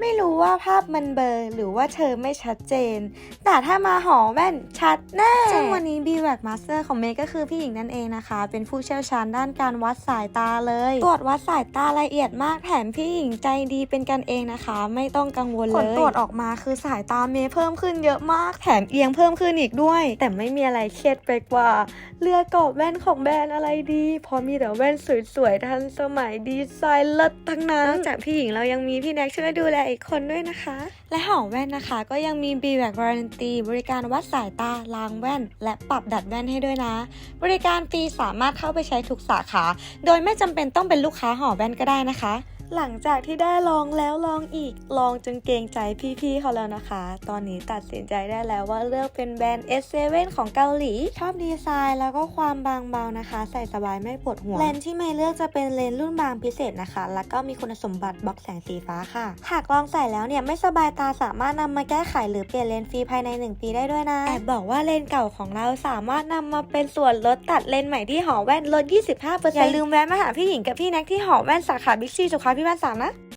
ไม่รู้ว่าภาพมันเบลอหรือว่าเธอไม่ชัดเจน แต่ถ้ามาหอแว่นชัดแน่ซึ่งวันนี้ b w a c Master ของเมย์ก็คือพี่หญิงนั่นเองนะคะ เป็นผู้เชี่ยวชาญด้านการวัดสายตาเลยตรวจวัดสายตาละเอียดมากแถมพี่หญิงใจดีเป็นกันเองนะคะ ไม่ต้องกังวลเลยผลตรวจออกมาคือสายตาเมย์เพิ่มขึ้นเยอะมาก แถมเอียงเพิ่มขึ้นอีกด้วย แต่ไม่มีอะไรเครียดไปกว่า เลือกกรอบแว่นของแบรนด์อะไรดีเพราะมีแต่แว่นสวยๆทันสมัยดีไซน์เลิศทั้งนั้นนอกจากพี่หญิงเรายังมีพี่แน็กช่วยดูแลอีกคนด้วยนะคะ และหอแว่นนะคะ ก็ยังมี b w a c Warranty บริการวัดสายตาล้างแว่น และปรับดัดแว่นให้ด้วยนะ บริการฟรีสามารถเข้าไปใช้ทุกสาขา โดยไม่จำเป็นต้องเป็นลูกค้าหอแว่นก็ได้นะคะ หลังจากที่ได้ลองแล้วลองอีกลองจนเกรงใจพี่ๆเขาแล้วนะคะ ตอนนี้ตัดสินใจได้แล้วว่าเลือกเป็นแบรนด์ S7 ของเกาหลี ชอบดีไซน์แล้วก็ความบางเบานะคะ ใส่สบายไม่ปวดหัว เลนส์ที่ไม่เลือกจะเป็นเลนส์รุ่นบางพิเศษนะคะ แล้วก็มีคุณสมบัติบล็อกแสงสีฟ้าค่ะ หากลองใส่แล้วเนี่ยไม่สบายตาสามารถนำมาแก้ไขหรือเปลี่ยนเลนส์ฟรีภายใน 1 ปีได้ด้วยนะแอบบอกว่าเลนส์เก่าของเราสามารถนำมาเป็นส่วนลดตัดเลนส์ใหม่ที่หอแว่นลด 25%อย่าลืมแวะมาหาพี่หญิงกับพี่แน็กที่หอแว่นสาขาบิ๊กซีสุขาพิบานสามนะ